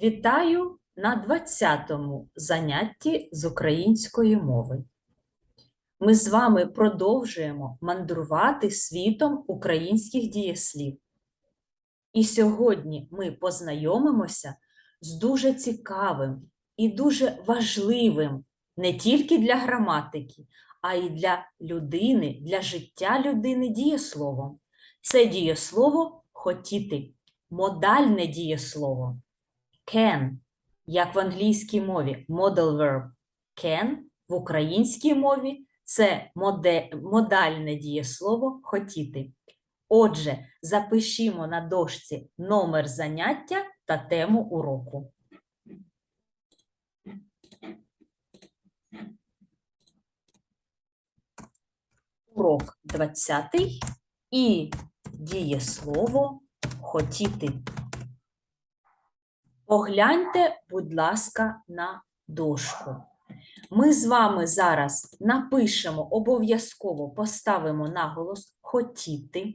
Вітаю на 20-му занятті з української мови. Ми з вами продовжуємо мандрувати світом українських дієслів. І сьогодні ми познайомимося з дуже цікавим і дуже важливим не тільки для граматики, а й для людини, для життя людини дієсловом. Це дієслово хотіти, модальне дієслово. Can, як в англійській мові, modal verb. Can в українській мові це моде, модальне дієслово хотіти. Отже, запишімо на дошці номер заняття та тему уроку. Урок 20 і дієслово хотіти. Погляньте, будь ласка, на дошку. Ми з вами зараз напишемо, обов'язково поставимо наголос хотіти.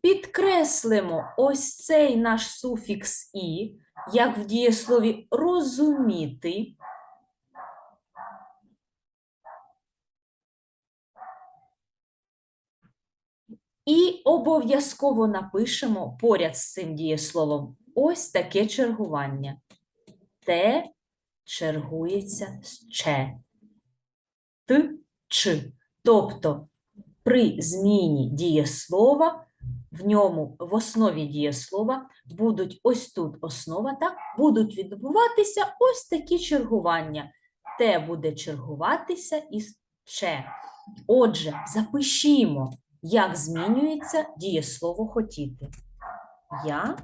Підкреслимо ось цей наш суфікс і, як в дієслові розуміти. І обов'язково напишемо поряд з цим дієсловом ось таке чергування. Те чергується з че. Т, ч. Тобто при зміні дієслова в ньому, в основі дієслова, будуть ось тут основа, так, будуть відбуватися ось такі чергування. Те буде чергуватися із че. Отже, запишімо, як змінюється дієслово хотіти. Я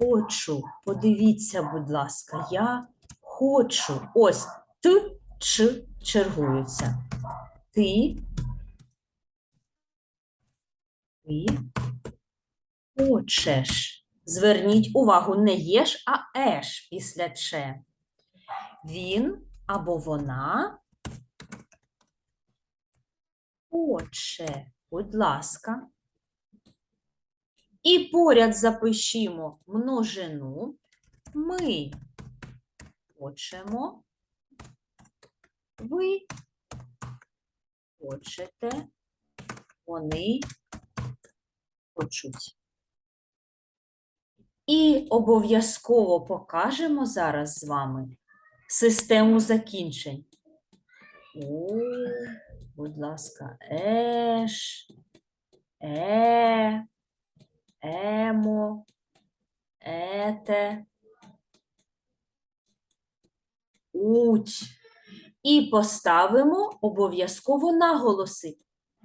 хочу. Подивіться, будь ласка, я хочу. Ось т, ч чергуються. Ти. Ти хочеш. Зверніть увагу, не єш, а еш після че. Він або вона хоче. Будь ласка. І поряд запишімо множину. Ми хочемо. Ви хочете. Вони хочуть. І обов'язково покажемо зараз з вами систему закінчень. О, будь ласка, еш, е, емо, ете, уть. І поставимо обов'язково наголоси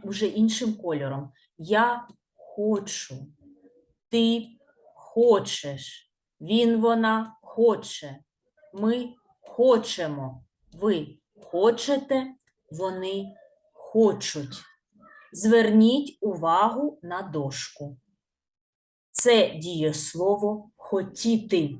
уже іншим кольором. Я хочу, ти хочеш, він, вона хоче, ми хочемо, ви хочете, вони хочуть. Зверніть увагу на дошку. Це дієслово хотіти.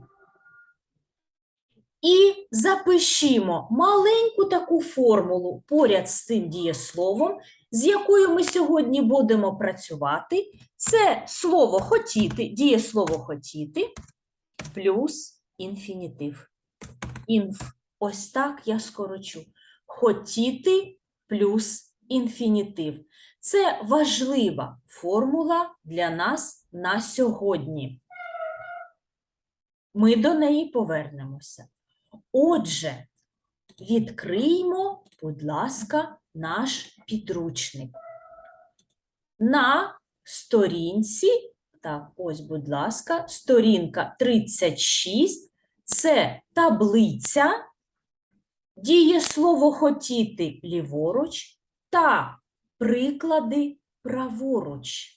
І запишімо маленьку таку формулу поряд з цим дієсловом, з якою ми сьогодні будемо працювати. Це слово хотіти, дієслово хотіти плюс інфінітив. Інф. Ось так я скорочу. Хотіти плюс інфінітив. Це важлива формула для нас на сьогодні. Ми до неї повернемося. Отже, відкриємо, будь ласка, наш підручник. На сторінці, так, ось, будь ласка, сторінка 36 це таблиця, дієслово хотіти ліворуч та приклади праворуч.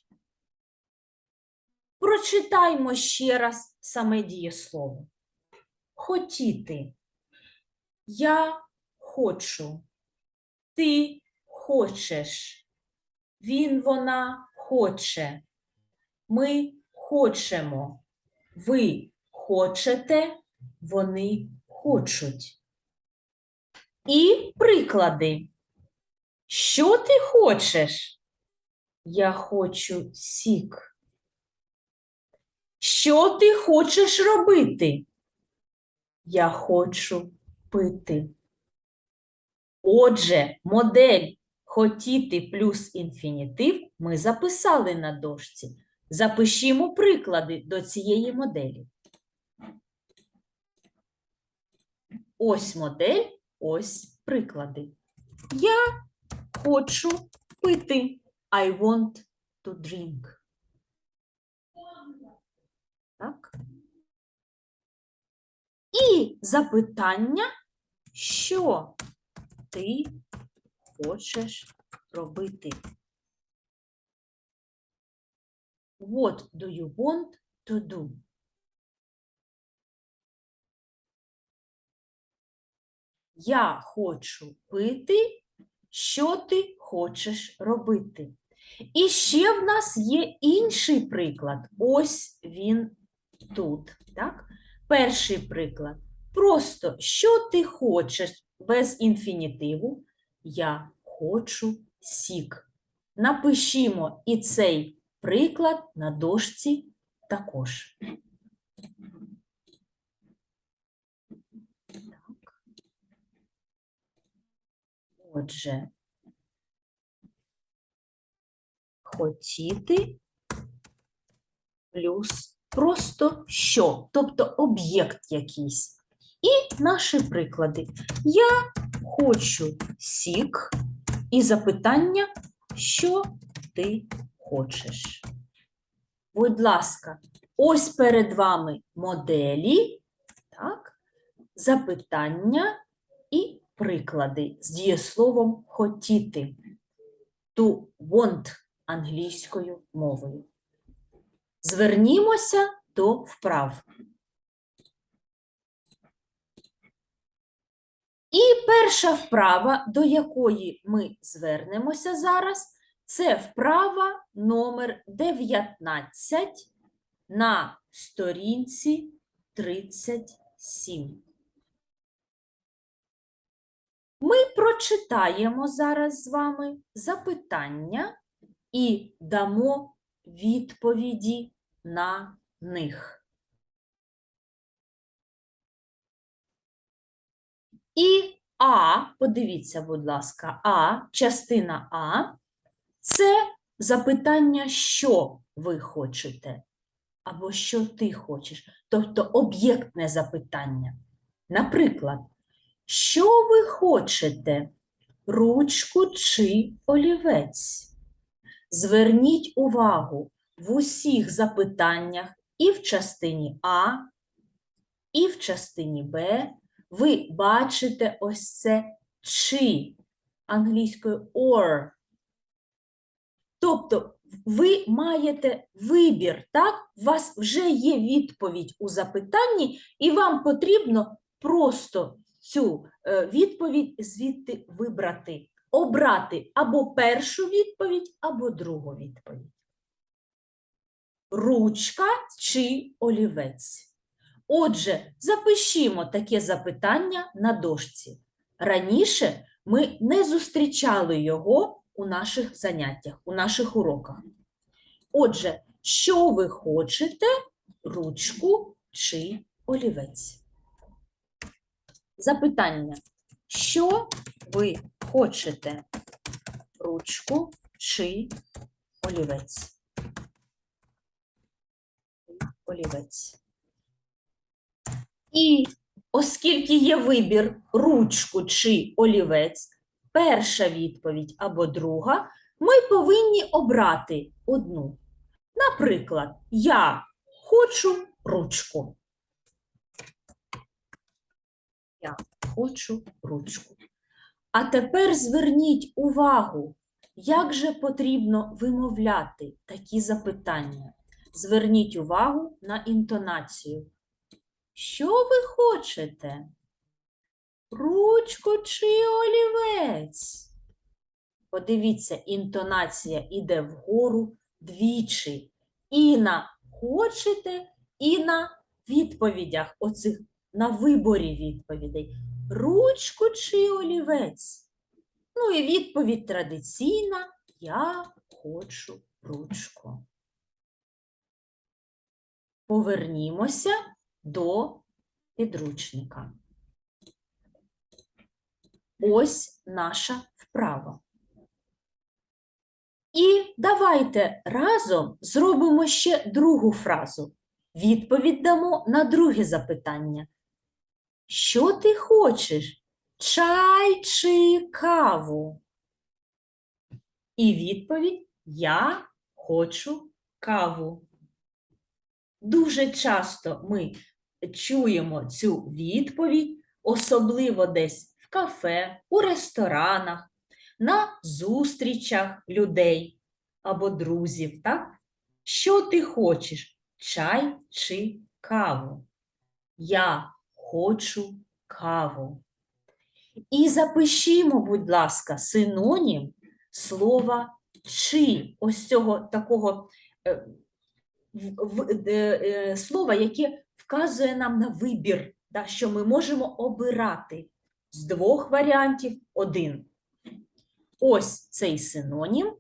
Прочитаймо ще раз саме дієслово. Хотіти. Я хочу. Ти хочеш. Він, вона хоче. Ми хочемо. Ви хочете, вони хочуть. І приклади. Що ти хочеш? Я хочу сік. Що ти хочеш робити? Я хочу пити. Отже, модель хотіти плюс інфінітив ми записали на дошці. Запишімо приклади до цієї моделі. Ось модель, ось приклади. Я хочу пити. I want to drink. Так? І запитання, що ти хочеш робити? What do you want to do? Я хочу пити, що ти хочеш робити? І ще в нас є інший приклад. Ось він тут. Так? Перший приклад. Просто що ти хочеш без інфінітиву? Я хочу сік. Напишімо і цей приклад на дошці також. Отже, хотіти плюс просто що, тобто об'єкт якийсь. І наші приклади. Я хочу сік і запитання, що ти хочеш. Будь ласка, ось перед вами моделі, так, запитання приклади з дієсловом хотіти. To want англійською мовою. Звернімося до вправ. І перша вправа, до якої ми звернемося зараз, це вправа номер 19 на сторінці 37. Ми прочитаємо зараз з вами запитання і дамо відповіді на них. І А, подивіться, будь ласка, А, частина А це запитання, що ви хочете, або що ти хочеш, тобто об'єктне запитання. Наприклад, що ви хочете? Ручку чи олівець? Зверніть увагу в усіх запитаннях і в частині А, і в частині Б ви бачите ось це чи англійською or. Тобто ви маєте вибір, так? У вас вже є відповідь у запитанні, і вам потрібно просто цю е, відповідь звідти вибрати, обрати або першу відповідь, або другу відповідь. Ручка чи олівець. Отже, запишімо таке запитання на дошці. Раніше ми не зустрічали його у наших заняттях, у наших уроках. Отже, що ви хочете, ручку чи олівець? Запитання. Що ви хочете? Ручку чи олівець? Олівець. І оскільки є вибір ручку чи олівець, перша відповідь або друга, ми повинні обрати одну. Наприклад, я хочу ручку. Я хочу ручку. А тепер зверніть увагу, як же потрібно вимовляти такі запитання. Зверніть увагу на інтонацію. Що ви хочете? Ручку чи олівець? Подивіться, інтонація іде вгору двічі. І на хочете, і на відповідях, оцих на виборі відповідей. Ручку чи олівець? Ну і відповідь традиційна Я хочу ручку. повернімося до підручника. Ось наша вправа. І давайте разом зробимо ще другу фразу. Відповідь дамо на друге запитання. Що ти хочеш? Чай чи каву? І відповідь Я хочу каву. Дуже часто ми чуємо цю відповідь, особливо десь в кафе, у ресторанах, на зустрічах людей або друзів, так? Що ти хочеш? Чай чи каву? Я хочу каву. І запишімо, будь ласка, синонім слова чи, ось цього такого е, в- е, е, слова, яке вказує нам на вибір, да, що ми можемо обирати з двох варіантів один. Ось цей синонім.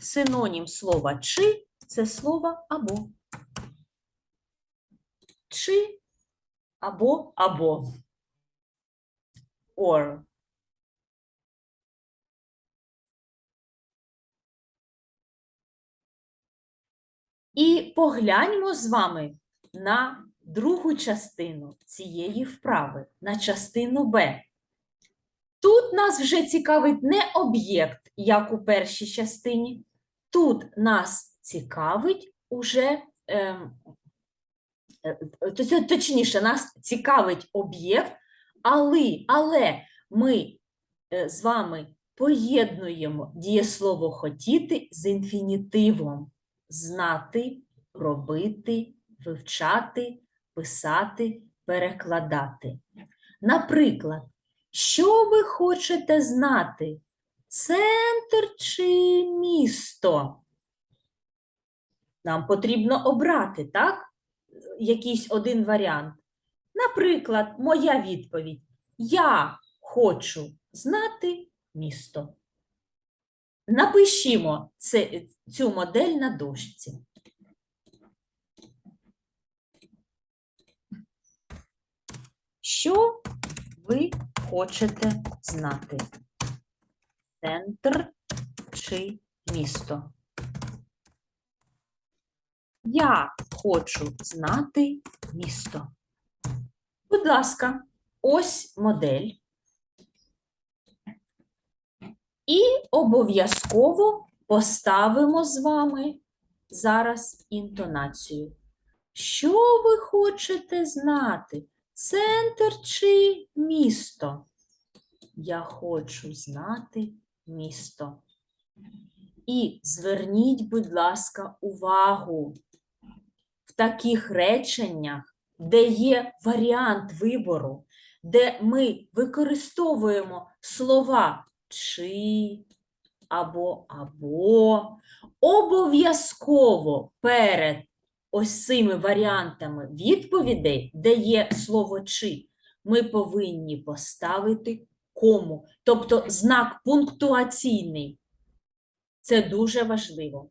Синонім слова чи це слово або. Чи або або. Or. І погляньмо з вами на другу частину цієї вправи, на частину Б. Тут нас вже цікавить не об'єкт, як у першій частині. Тут нас цікавить уже, ем, точніше, нас цікавить об'єкт, але, але ми е, з вами поєднуємо дієслово хотіти з інфінітивом знати, робити, вивчати, писати, перекладати. Наприклад, що ви хочете знати? Центр чи місто? Нам потрібно обрати, так? Якийсь один варіант. Наприклад, моя відповідь: Я хочу знати місто. Напишімо це, цю модель на дошці. Що ви хочете знати? Центр чи місто? Я хочу знати місто. Будь ласка, ось модель. І обов'язково поставимо з вами зараз інтонацію. Що ви хочете знати? Центр чи місто? Я хочу знати місто. І зверніть, будь ласка, увагу в таких реченнях, де є варіант вибору, де ми використовуємо слова чи або або, обов'язково перед ось цими варіантами відповідей, де є слово чи, ми повинні поставити кому, тобто знак пунктуаційний. Це дуже важливо.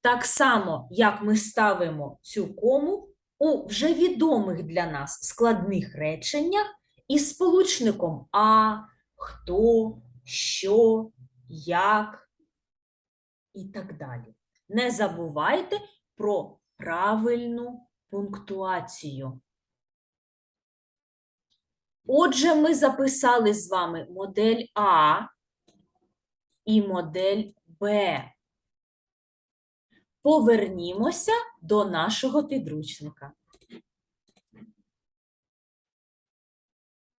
Так само, як ми ставимо цю кому у вже відомих для нас складних реченнях із сполучником а, хто, що, як і так далі. Не забувайте про правильну пунктуацію. Отже, ми записали з вами модель А і модель Б. Повернімося до нашого підручника.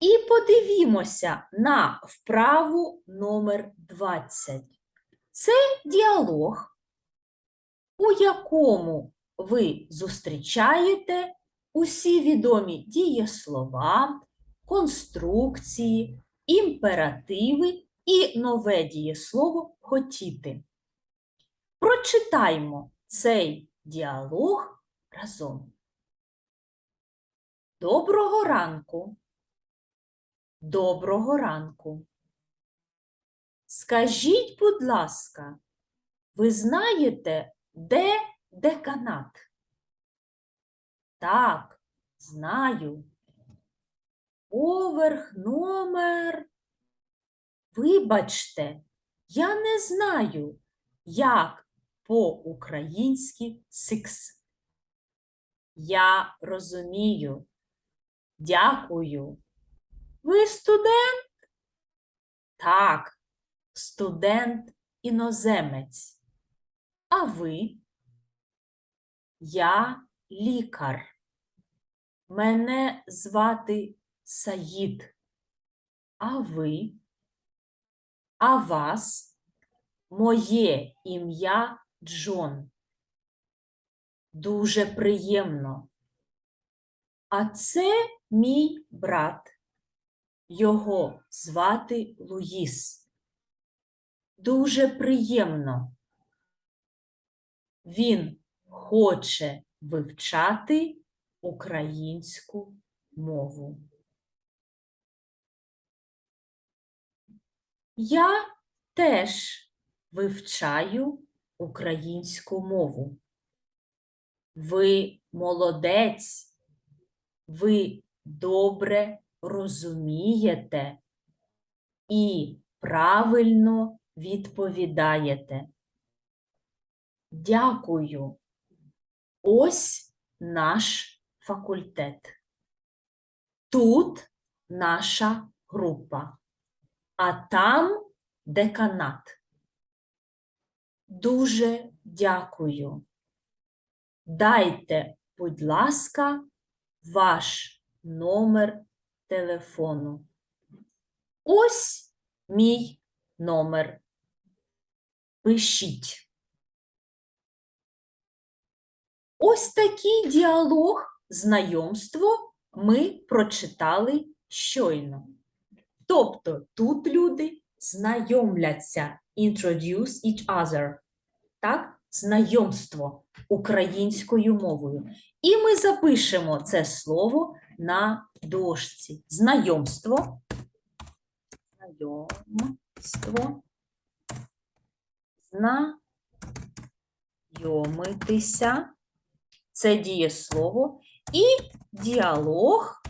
І подивімося на вправу номер 20. Це діалог, у якому ви зустрічаєте усі відомі дієслова, конструкції, імперативи і нове дієслово хотіти. Прочитаймо цей діалог разом. Доброго ранку. Доброго ранку. Скажіть, будь ласка, ви знаєте, де деканат? Так, знаю. Поверх номер. Вибачте, я не знаю, як по-українськи six. Я розумію. Дякую. Ви студент? Так, студент-іноземець. А ви? Я лікар. Мене звати Саїд. А ви? А вас? Моє ім'я Джон. Дуже приємно. А це мій брат. Його звати Луїс. Дуже приємно. Він хоче вивчати українську мову. Я теж вивчаю українську мову. Ви молодець, ви добре розумієте і правильно відповідаєте. Дякую. Ось наш факультет. Тут наша група, а там деканат. Дуже дякую. Дайте, будь ласка, ваш номер телефону. Ось мій номер. Пишіть. Ось такий діалог, знайомство ми прочитали щойно. Тобто тут люди знайомляться, introduce each other, так? Знайомство українською мовою. І ми запишемо це слово на дошці. Знайомство. Знайомство. Знайомитися. Це дієслово. І діалог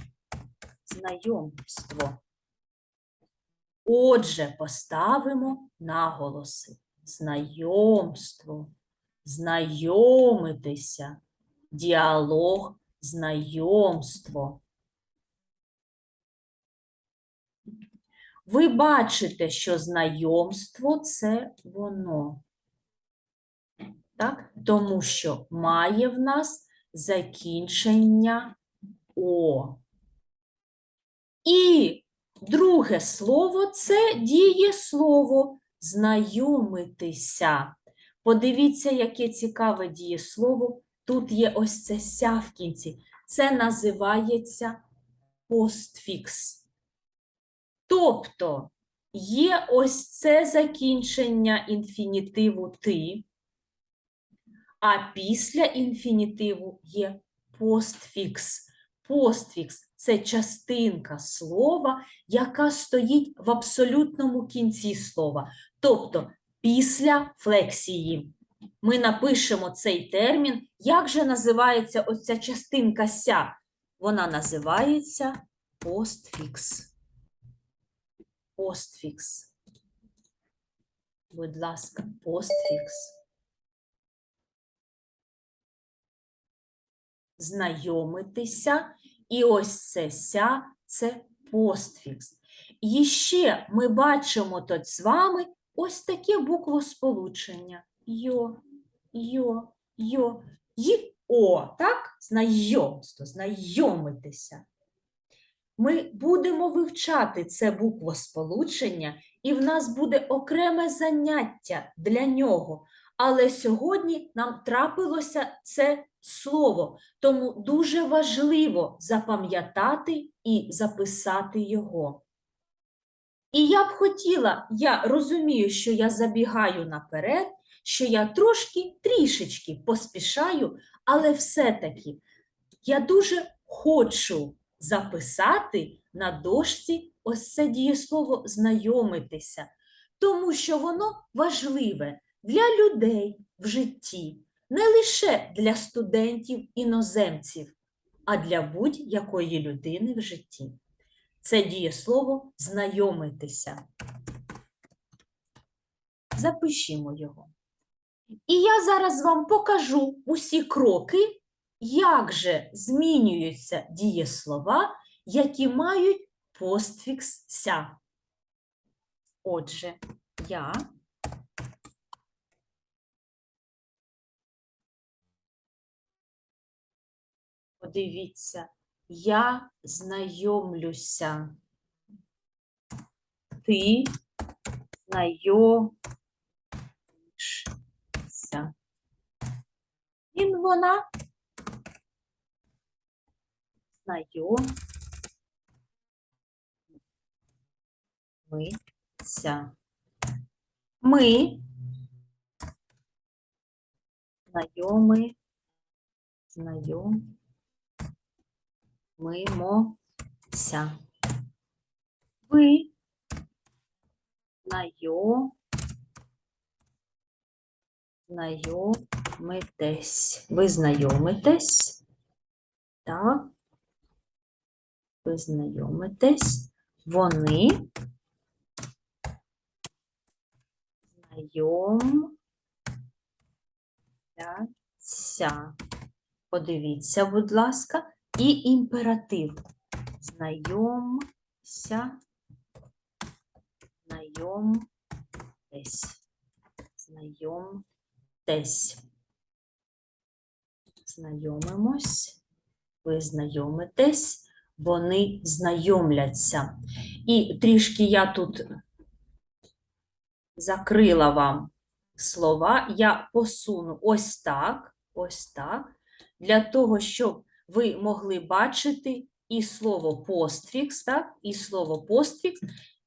знайомство. Отже, поставимо наголоси. Знайомство, знайомитися, діалог, знайомство. Ви бачите, що знайомство це воно. Так? Тому що має в нас закінчення О. І друге слово це дієслово знайомитися. Подивіться, яке цікаве дієслово. Тут є ось це ся в кінці. Це називається постфікс. Тобто є ось це закінчення інфінітиву ти, а після інфінітиву є постфікс. Постфікс це частинка слова, яка стоїть в абсолютному кінці слова. Тобто після флексії. Ми напишемо цей термін. Як же називається ось ця частинка ся? Вона називається постфікс. Постфікс. Будь ласка, постфікс. знайомитися, і ось це ся це постфікс. І ще ми бачимо тут з вами ось таке буквосполучення. Йо, йо, йо, й о, так? Знайомство, знайомитися. Ми будемо вивчати це буквосполучення, і в нас буде окреме заняття для нього. Але сьогодні нам трапилося це слово, тому дуже важливо запам'ятати і записати його. І я б хотіла, я розумію, що я забігаю наперед, що я трошки трішечки поспішаю, але все-таки я дуже хочу записати на дошці ось це дієслово знайомитися, тому що воно важливе для людей в житті, не лише для студентів іноземців, а для будь-якої людини в житті. Це дієслово знайомитися. Запишімо його. І я зараз вам покажу усі кроки, як же змінюються дієслова, які мають постфікс ся. Отже, я подивіться, я знайомлюся. Ти знайомишся. Він вона знайомиться. Ми знайоми, знайомимося. Ви знайом, знайомитесь. Ви знайомитесь. Так. Ви знайомитесь. Вони знайомляться. Подивіться, будь ласка, і імператив. Знайомся, знайомтесь, знайомтесь. Знайомимось, ви знайомитесь, вони знайомляться. І трішки я тут закрила вам слова, я посуну ось так, ось так, для того, щоб ви могли бачити і слово постфікс, так, і слово постфікс,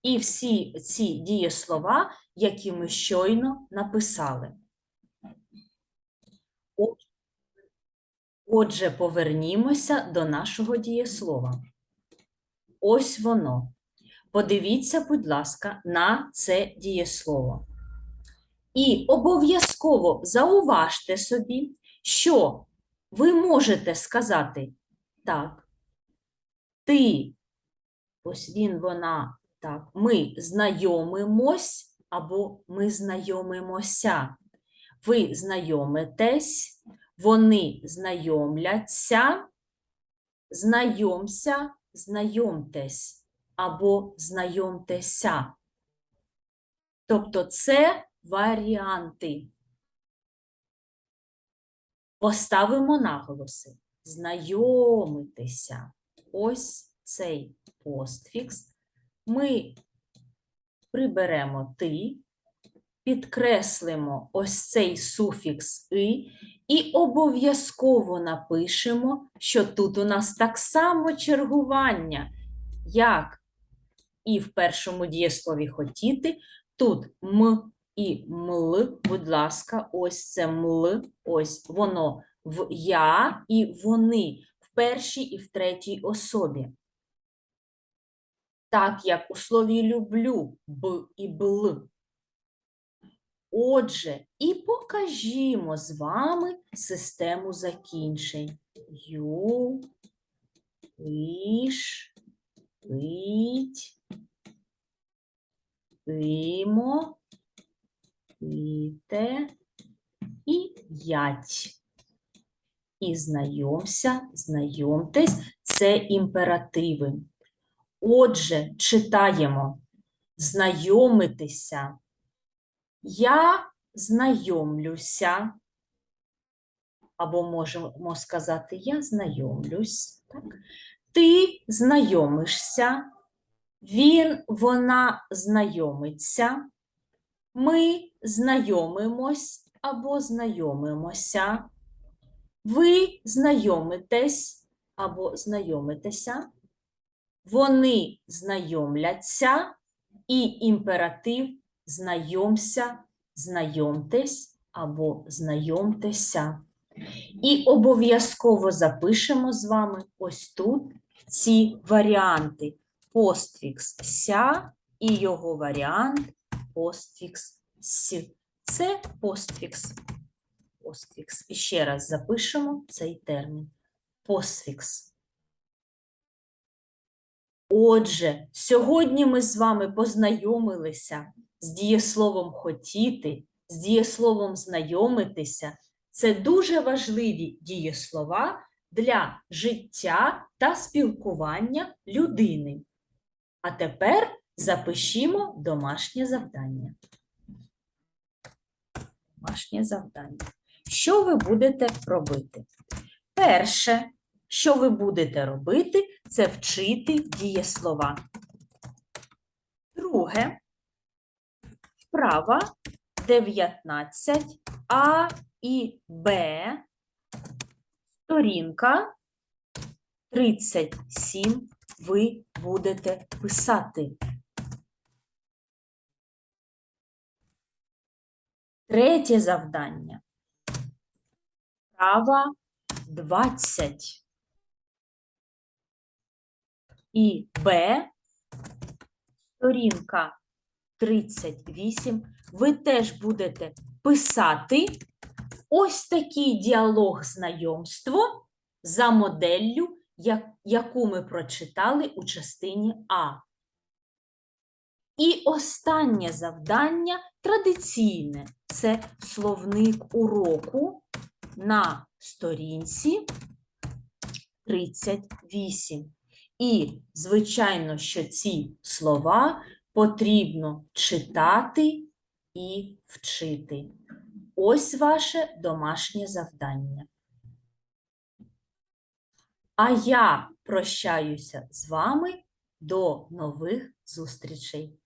і всі ці дієслова, які ми щойно написали. Отже, повернімося до нашого дієслова. Ось воно. Подивіться, будь ласка, на це дієслово. І обов'язково зауважте собі, що ви можете сказати так, ти, ось він, вона, так, ми знайомимось або ми знайомимося. Ви знайомитесь, вони знайомляться, знайомся, знайомтесь або знайомтеся. Тобто це варіанти. Поставимо наголоси. Знайомитися. Ось цей постфікс. Ми приберемо ти, підкреслимо ось цей суфікс и і обов'язково напишемо, що тут у нас так само чергування, як і в першому дієслові хотіти. Тут м і мл, будь ласка, ось це мл, ось воно в я і вони в першій і в третій особі. Так як у слові люблю б і бл. Отже, і покажімо з вами систему закінчень. Ю, лиш, пить, пимо, піте і ять. І знайомся, знайомтесь, це імперативи. Отже, читаємо знайомитися. Я знайомлюся. Або можемо сказати я знайомлюсь. Так? Ти знайомишся, він, вона знайомиться, ми знайомимось або знайомимося, ви знайомитесь або знайомитеся, вони знайомляться і імператив знайомся, знайомтесь або знайомтеся. І обов'язково запишемо з вами ось тут ці варіанти. Постфікс ся і його варіант постфікс с. Це постфікс. Постфікс. І ще раз запишемо цей термін. постфікс. Отже, сьогодні ми з вами познайомилися з дієсловом хотіти, з дієсловом знайомитися. Це дуже важливі дієслова для життя та спілкування людини. А тепер запишімо домашнє завдання. Домашнє завдання. Що ви будете робити? Перше, що ви будете робити, це вчити дієслова. Друге, вправа 19 А і Б, сторінка 37 ви будете писати. Третє завдання. Права 20. І Б, сторінка 38. Ви теж будете писати ось такий діалог знайомство за моделлю, яку ми прочитали у частині А. І останнє завдання традиційне це словник уроку на сторінці 38. І, звичайно, що ці слова потрібно читати і вчити. Ось ваше домашнє завдання. А я прощаюся з вами до нових зустрічей.